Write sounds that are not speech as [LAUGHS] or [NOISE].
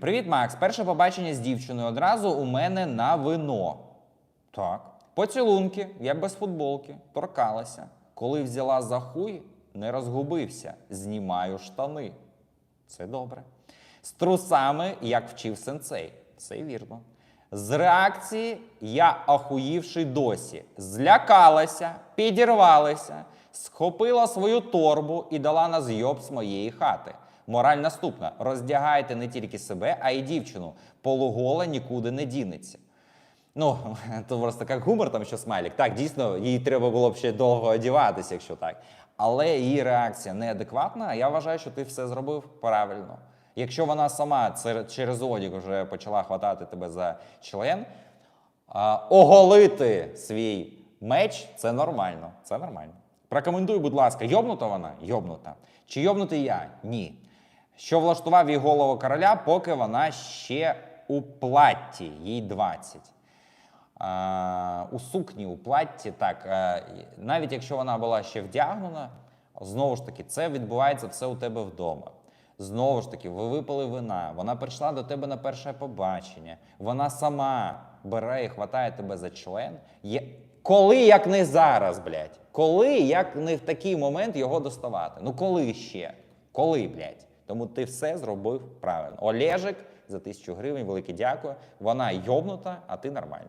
Привіт, Макс. Перше побачення з дівчиною одразу у мене на вино. Так. Поцілунки, я без футболки, торкалася. Коли взяла за хуй, не розгубився. Знімаю штани. Це добре. З трусами, як вчив сенсей. Це вірно. З реакції я ахуївший досі. Злякалася, підірвалася, схопила свою торбу і дала на зйоб з моєї хати. Мораль наступна: роздягайте не тільки себе, а й дівчину. Полугола нікуди не дінеться. Ну, [LAUGHS] то просто як гумор, там що смайлік. Так, дійсно, їй треба було б ще довго одіватися, якщо так. Але її реакція неадекватна, я вважаю, що ти все зробив правильно. Якщо вона сама через одяг вже почала хватати тебе за член, оголити свій меч це нормально. Це нормально. Прокоментуй, будь ласка, йобнута вона? Йобнута. Чи йобнутий я? Ні. Що влаштував їй голову короля, поки вона ще у платті, їй 20. А, у сукні, у платті, так, е, навіть якщо вона була ще вдягнена, знову ж таки, це відбувається все у тебе вдома. Знову ж таки, ви випили вина, вона прийшла до тебе на перше побачення, вона сама бере і хватає тебе за член. Є... Коли як не зараз, блядь? Коли як не в такий момент його доставати? Ну коли ще? Коли, блядь? Тому ти все зробив правильно. Олежик за тисячу гривень, велике дякую. Вона йобнута, а ти нормально.